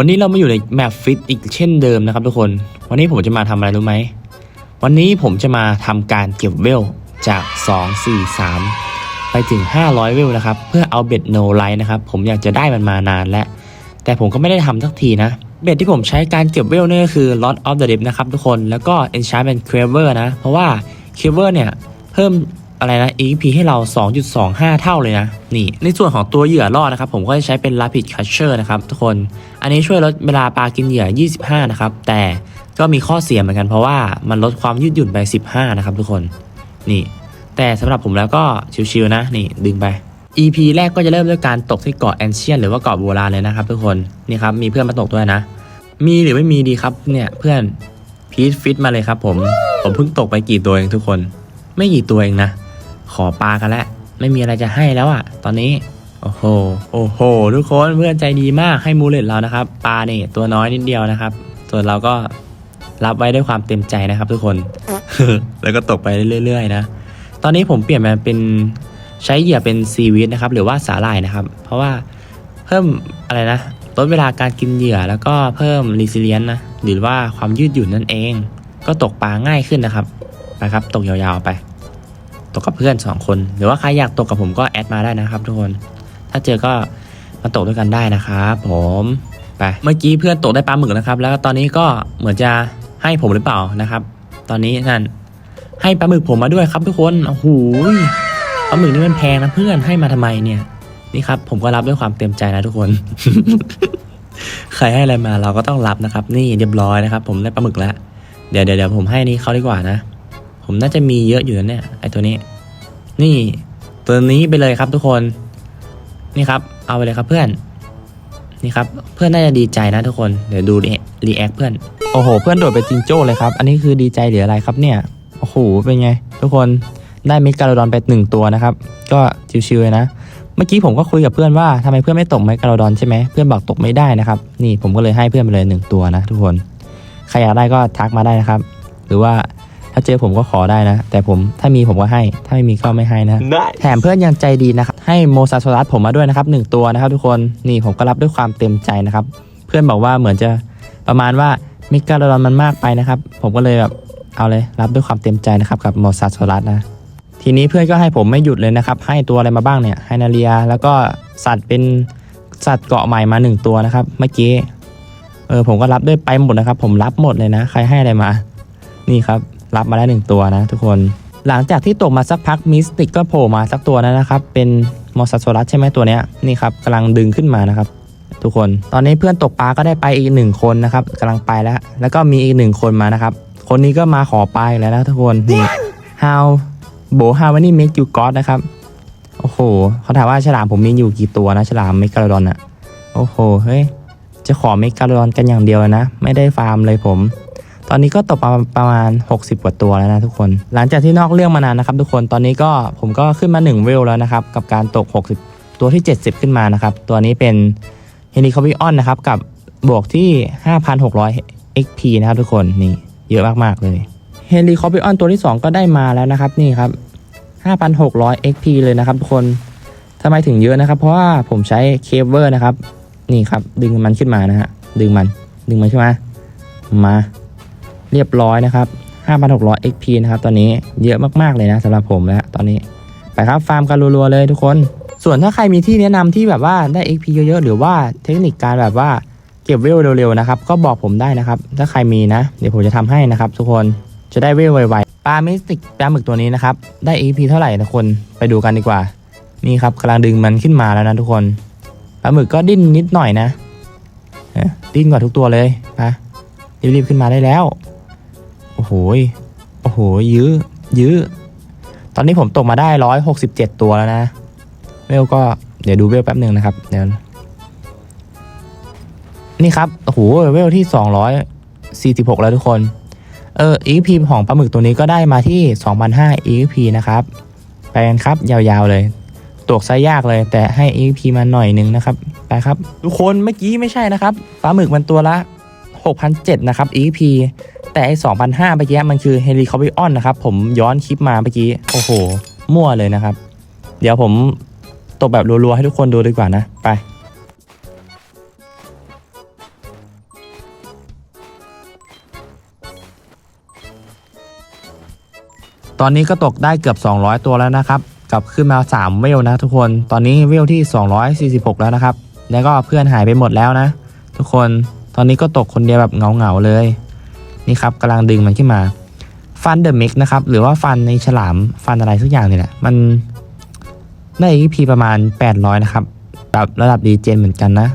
วันนี้เรามาอยู่ในแมปฟิตอีกเช่นเดิมนะครับทุกคน วันนี้ผมจะมาทำอะไรรู้ไหม วันนี้ผมจะมาทำการเก็บเวลจาก 2 4 3 ไปถึง 500 เวลนะครับ เพื่อเอาเบ็ดโนไลท์นะครับ ผมอยากจะได้มันมานานแล้ว แต่ผมก็ไม่ได้ทำสักทีนะ เบ็ดที่ผมใช้การเก็บเวลนี่ก็คือ Lot of the Deep นะครับทุกคน แล้วก็ Enchantment Craver นะ เพราะว่า Craver เนี่ยเพิ่ม อะไรนะ EXP ให้เรา 2.25 เท่าเลยนะ นี่ ในส่วนของตัวเหยื่อล่อนะครับ ผมก็จะใช้เป็น Rapid Catcher นะครับทุกคน อันนี้ช่วยลดเวลาปลากินเหยื่อ 25 นะครับ แต่ก็มีข้อเสียเหมือนกันเพราะว่ามันลดความยืดหยุ่นไป 15 นะครับทุกคน นี่ แต่สำหรับผมแล้วก็ชิวๆนะ นี่ดึงไป EP แรกก็จะเริ่มด้วยการตกที่เกาะแอนเชียนหรือว่าเกาะโบราณเลยนะครับทุกคน นี่ครับ มีเพื่อนมาตกด้วยนะ มีหรือไม่มีดีครับ เนี่ยเพื่อนพีทฟิตมาเลยครับผม ผมเพิ่งตกไปกี่ตัวเองทุกคน ไม่กี่ตัวเองนะ ขอปลากันแล้วไม่มีอะไรจะให้แล้วอะตอนนี้ โอ้โห โอ้โห ทุกคนเพื่อนใจดีมากให้มูเลตเรานะครับ ปลาเนี่ยตัวน้อยนิดเดียวนะครับ ส่วนเราก็รับไว้ด้วยความเต็มใจนะครับทุกคน แล้วก็ตกไปเรื่อยๆนะ ตอนนี้ผมเปลี่ยนมาเป็นใช้เหยื่อเป็นซีวิตนะครับ หรือว่าสาหร่ายนะครับ เพราะว่าเพิ่มอะไรนะลดเวลาการกินเหยื่อแล้วก็เพิ่มรีซิเลียนนะหรือว่าความยืดหยุ่นนั่นเอง ก็ตกปลาง่ายขึ้นนะครับไปครับ ตกยาวๆไป ตกกับเพื่อน 2 คน หรือว่าใครอยากตกกับผมก็แอดมาได้นะครับ ทุกคน ถ้าเจอก็มาตกด้วยกันได้นะครับผมไปเมื่อกี้เพื่อนตกได้ปลาหมึกนะครับ แล้วตอนนี้ก็เหมือนจะให้ผมหรือเปล่านะครับ ตอนนี้นั่นให้ปลาหมึกผมมาด้วยครับทุกคนโอ้โหปลาหมึกนี่มันแพงนะเพื่อนให้มาทำไมเนี่ยนี่ครับผมก็รับด้วยความเต็มใจนะทุกคน ใครให้อะไรมาเราก็ต้องรับนะครับ นี่เรียบร้อยนะครับ ผมได้ปลาหมึกแล้ว เดี๋ยวเดี๋ยวเดี๋ยวผมให้นี่เขาดีกว่านะ ผมน่าจะมีเยอะอยู่นะเนี่ยไอตัวนี้ นี่ตัวนี้ไปเลยครับทุกคน นี่ครับ เอาไปเลยครับเพื่อน นี่ครับ เพื่อนน่าจะดีใจนะทุกคน เดี๋ยวดูรีแอคเพื่อน โอ้โห เพื่อนโดดไปจิงโจ้เลยครับ อันนี้คือดีใจหรืออะไรครับเนี่ย โอ้โห เป็นไง ทุกคน ได้เมกาโลดอนไปหนึ่งตัวนะครับ ก็ชิวๆเลยนะ เมื่อกี้ผมก็คุยกับเพื่อนว่าทำไมเพื่อนไม่ตกเมกาโลดอนใช่ไหม เพื่อนบอกตกไม่ได้นะครับ นี่ผมก็เลยให้เพื่อนไปเลยหนึ่งตัวนะ ทุกคน ใครอยากได้ก็ทักมาได้นะครับ หรือว่า ถ้าเจอผมก็ขอได้นะ แต่ผมถ้ามีผมก็ให้ ถ้าไม่มีก็ไม่ให้นะแถมเพื่อนยังใจดีนะครับ ให้โมซาโซลัสผมมาด้วยนะครับหนึ่งตัวนะครับ ทุกคนนี่ผมก็รับด้วยความเต็มใจนะครับ เพื่อนบอกว่าเหมือนจะประมาณว่ามิกาโดรอนมันมากไปนะครับ ผมก็เลยแบบเอาเลยรับด้วยความเต็มใจนะครับกับโมซาโซลัสนะ ทีนี้เพื่อนก็ให้ผมไม่หยุดเลยนะครับ ให้ตัวอะไรมาบ้างเนี่ยไฮนาเรีย แล้วก็สัตว์เป็นสัตว์เกาะใหม่มาหนึ่งตัวนะครับ เมื่อกี้เออผมก็รับด้วยไปหมดนะครับ ผมรับหมดเลยนะ ใครให้อะไรมา นี่ครับ รับมาได้หนึ่งตัวนะทุกคน หลังจากที่ตกมาสักพักมิสติกก็โผล่มาสักตัวแล้วนะครับ เป็นมอสซาโซลัสใช่ไหมตัวเนี้ยนี่ครับกำลังดึงขึ้นมานะครับ ทุกคน ตอนนี้เพื่อนตกปลาก็ได้ไปอีกหนึ่งคนนะครับกำลังไปแล้ว แล้วก็มีอีกหนึ่งคนมานะครับ คนนี้ก็มาขอไปแล้วนะทุกคนนี่ how โบ how many make you got นะครับโอ้โหเขาถามว่าฉลามผมมีอยู่กี่ตัวนะฉลามเมกาโลดอนอะโอ้โหเฮ้ยจะขอเมกาโลดอนกันอย่างเดียวนะ ไม่ได้ฟาร์มเลยผม ตอนนี้ก็ตกประมาณประมาณ 60 กว่าตัวแล้วนะทุกคน หลังจากที่นอกเรื่องมานานนะครับ ทุกคน ตอนนี้ก็ผมก็ขึ้นมา1เวลแล้วนะครับ กับการตก 60 ตัวที่ 70 ขึ้นมานะครับ ตัวนี้เป็นเฮลิคอปิออนนะครับ กับบวกที่ 5,600 XP นะครับทุกคน นี่เยอะมากๆเลยเฮลิคอปิออนตัวที่ 2 ก็ได้มาแล้วนะครับนี่ครับ 5,600 XP เลยนะครับทุกคนทำไมถึงเยอะนะครับ เพราะว่าผมใช้เคเบิลนะครับ นี่ครับ ดึงมันขึ้นมานะฮะดึงมันดึงมันขึ้นมา มา เรียบร้อยนะครับ 5,600 XP นะครับ ตอนนี้เยอะมากๆเลยนะสำหรับผมแล้วตอนนี้ ไปครับฟาร์มกันรัวๆเลยทุกคน ส่วนถ้าใครมีที่แนะนำที่แบบว่าได้ XP เยอะๆ หรือว่าเทคนิคการแบบว่าเก็บเวลเร็วๆนะครับ ก็บอกผมได้นะครับ ถ้าใครมีนะ เดี๋ยวผมจะทำให้นะครับ ทุกคนจะได้เวลไวๆปลามิสติกปลาหมึกตัวนี้นะครับ ได้ XP เท่าไหร่นะคนไปดูกันดีกว่า นี่ครับกำลังดึงมันขึ้นมาแล้วนะทุกคนปลาหมึกก็ดิ้นนิดหน่อยนะเอ๊ะดิ้นกว่าทุกตัวเลยไปรีบๆขึ้นมาได้แล้ว โอ้โหยโอ้โหยื้อยื้อ ตอนนี้ผมตกมาได้ร้อยหกสิบเจ็ดตัวแล้วนะเวลก็เดี๋ยวดูเวลแป๊บหนึ่งนะครับเดี๋ยวนี่ครับโอ้โหเวลที่สองร้อยสี่สิบหกแล้วทุกคนเออ EXP ของปลาหมึกตัวนี้ก็ได้มาที่สองพันห้า EXP นะครับ ไปกันครับ ยาวๆเลยตกซะยากเลย แต่ให้ EXP มาหน่อยนึงนะครับ ไปครับ ทุกคนเมื่อกี้ไม่ใช่นะครับปลาหมึกมันตัวละ 6,007นะครับ EP แต่ไอ้2,005เมื่อกี้มันคือเฮลิคอปเตอร์นะครับ ผมย้อนคลิปมาเมื่อกี้ โอ้โห มั่วเลยนะครับ เดี๋ยวผมตกแบบรัวๆ ให้ทุกคนดูดีกว่านะ ไปตอนนี้ก็ตกได้เกือบ 200 ตัวแล้วนะครับ กลับขึ้นมา 3 เวลนะทุกคน ตอนนี้เวลที่ 246 แล้วนะครับ แล้วก็เพื่อนหายไปหมดแล้วนะ ทุกคน อนนี้ก็ตกคนเดียวแบบเงาๆเลย นี่ครับกำลังดึงมันขึ้นมาฟันเดอะมิกนะครับ หรือว่าฟันในฉลามฟันอะไรสักอย่างนี่แหละ มันได้ EP ประมาณ 800 นะครับแบบระดับดีเจนเหมือนกันนะ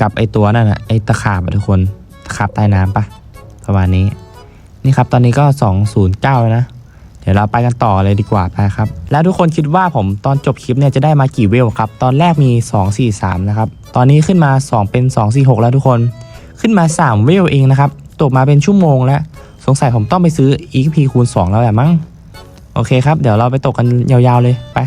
กับไอตัวนั่นนะไอตะขาบทุกคนตะขาบใต้น้ำปะประมาณนี้ นี่ครับตอนนี้ก็ 209 แล้วนะ เดี๋ยวเราไปกันต่อเลยดีกว่าไปครับ แล้วทุกคนคิดว่าผมตอนจบคลิปเนี่ยจะได้มากี่เวลครับ ตอนแรกมี 243 นะครับ ตอนนี้ขึ้นมา 2 เป็น 246 แล้วทุกคน ขึ้นมา3เวลเองนะครับ ตกมาเป็นชั่วโมงแล้ว สงสัยผมต้องไปซื้อ EP คูณ 2 แล้วแหละมั้ง โอเคครับ เดี๋ยวเราไปตกกันยาวๆเลย ไป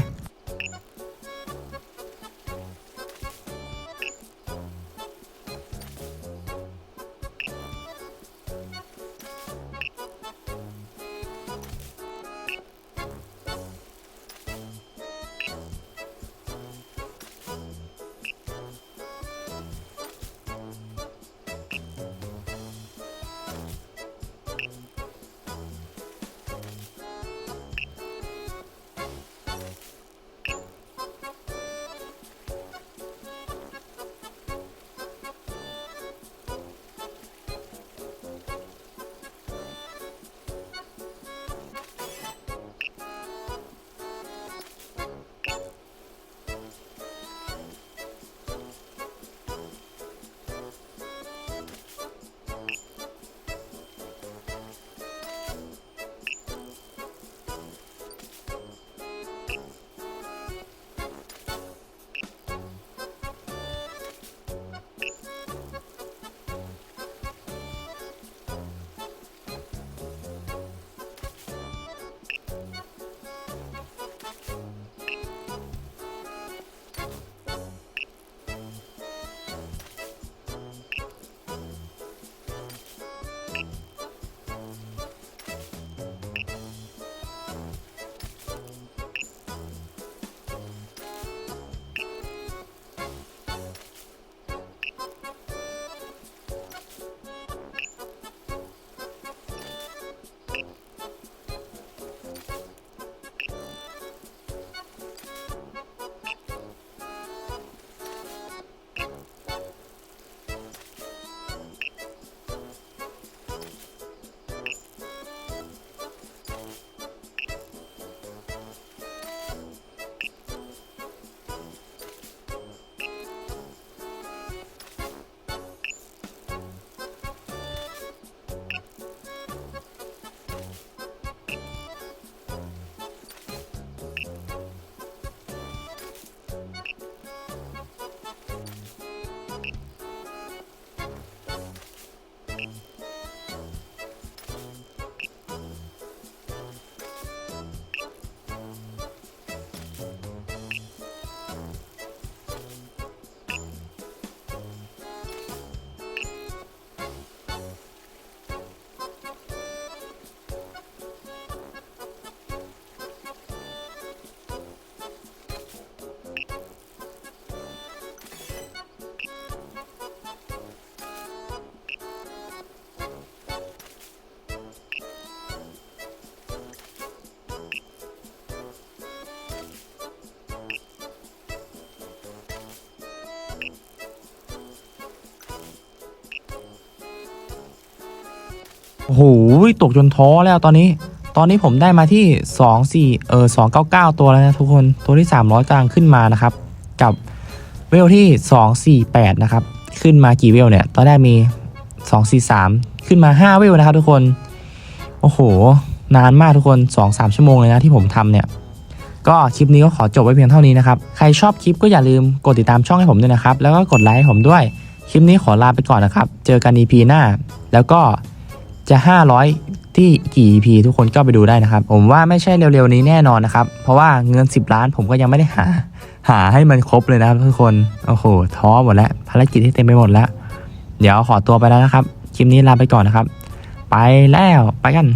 โหตกจนท้อแล้วตอนนี้ ตอนนี้ผมได้มาที่ 2 4 เออ 299 ตัวแล้วนะทุกคน ตัวที่ 300กลางขึ้นมานะครับ กับเวลที่ 248 นะครับ ขึ้นมากี่เวลเนี่ย ตอนแรกมี 243 ขึ้นมา 5 เวลนะครับทุกคน โอ้โห นานมากทุกคน 2-3 ชั่วโมงเลยนะที่ผมทำเนี่ยก็คลิปนี้ก็ขอจบไว้เพียงเท่านี้นะครับ ใครชอบคลิปก็อย่าลืมกดติดตามช่องให้ผมด้วยนะครับ แล้วก็กดไลค์ให้ผมด้วย คลิปนี้ขอลาไปก่อนนะครับ เจอกัน EP หน้า แล้วก็ จะ 500 ที่กี่ EP ทุกคนก็ไปดูได้นะครับ ผมว่าไม่ใช่เร็วๆนี้แน่นอนนะครับ เพราะว่าเงิน 10 ล้านผมก็ยังไม่ได้หา หาให้มันครบเลยนะครับทุกคน โอ้โห ท้อหมดแล้ว ภารกิจที่เต็มไปหมดแล้ว เดี๋ยวขอตัวไปแล้วนะครับ คลิปนี้ลาไปก่อนนะครับ ไปแล้ว ไปกัน